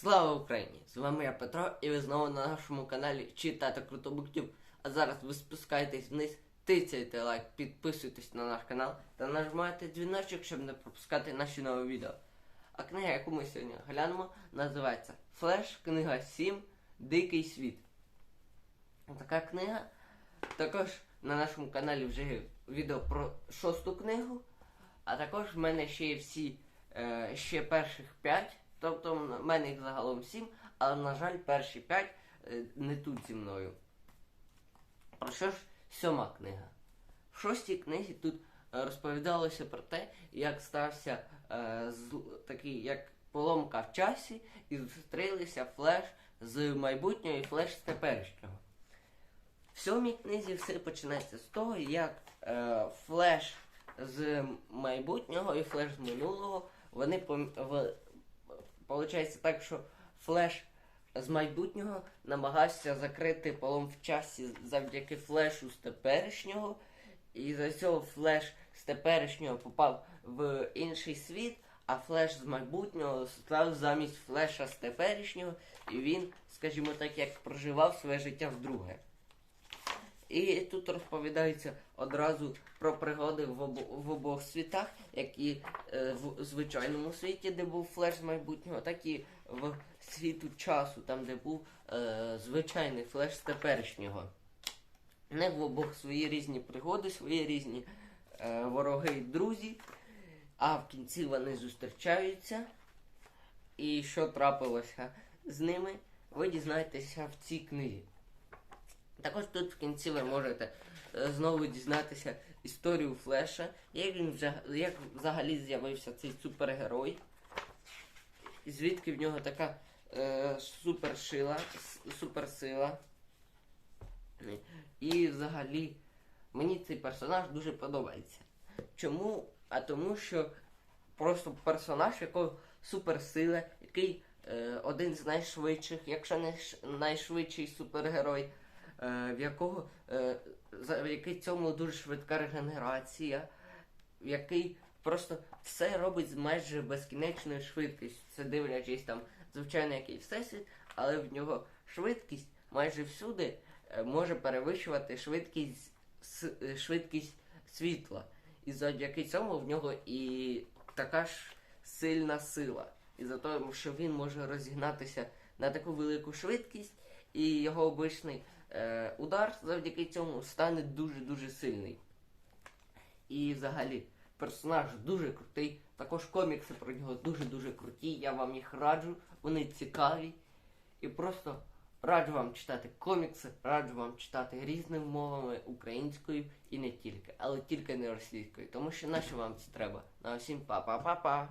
Слава Україні! З вами я Петро, і ви знову на нашому каналі Читати Круто Буктюб. А зараз ви спускаєтесь вниз, тицяйте лайк, підписуйтесь на наш канал та нажимайте дзвіночок, щоб не пропускати наші нові відео. А книга, яку ми сьогодні глянемо, називається Флеш, книга 7 Дикий світ. Така книга. Також на нашому каналі вже є відео про шосту книгу. А також в мене ще є всі е, ще перших п'ять. Тобто в мене їх загалом сім, але, на жаль, перші п'ять е, не тут зі мною. Про що ж сьома книга? В шостій книзі тут е, розповідалося про те, як стався е, зл- такий як поломка в часі, і зустрілися флеш з майбутнього і флеш з теперішнього. В сьомій книзі все починається з того, як е, флеш з майбутнього і флеш з минулого вони пом- Получається так, що флеш з майбутнього намагався закрити полом в часі завдяки флешу з теперішнього. І за цього флеш з теперішнього попав в інший світ, а флеш з майбутнього став замість флеша з теперішнього, і він, скажімо так, як проживав своє життя вдруге. І тут розповідається одразу про пригоди в, обо- в обох світах, як і е, в звичайному світі, де був флеш з майбутнього, так і в світу часу, там, де був е, звичайний флеш з теперішнього. Них в обох свої різні пригоди, свої різні е, вороги і друзі, а в кінці вони зустрічаються. І що трапилося з ними, ви дізнаєтеся в цій книзі. Також тут в кінці ви можете е, знову дізнатися історію Флеша, як він як взагалі з'явився цей супергерой, і звідки в нього така е, супершила, суперсила. І взагалі мені цей персонаж дуже подобається. Чому? А тому що просто персонаж, якого суперсила, який е, один з найшвидших, якщо не найшвидший супергерой, в якого е, завдяки цьому дуже швидка регенерація, який просто все робить з майже безкінечною швидкістю. Це дивлячись там, звичайно, який всесвіт, але в нього швидкість майже всюди е, може перевищувати швидкість, е, швидкість світла. І завдяки цьому в нього і така ж сильна сила. І за того, що він може розігнатися на таку велику швидкість, і його обичний е, удар завдяки цьому стане дуже-дуже сильний. І взагалі, персонаж дуже крутий. Також комікси про нього дуже-дуже круті. Я вам їх раджу, вони цікаві. І просто раджу вам читати комікси, раджу вам читати різними мовами, українською і не тільки, але тільки не російською, тому що наше вам це треба. На всім па-па-па-па.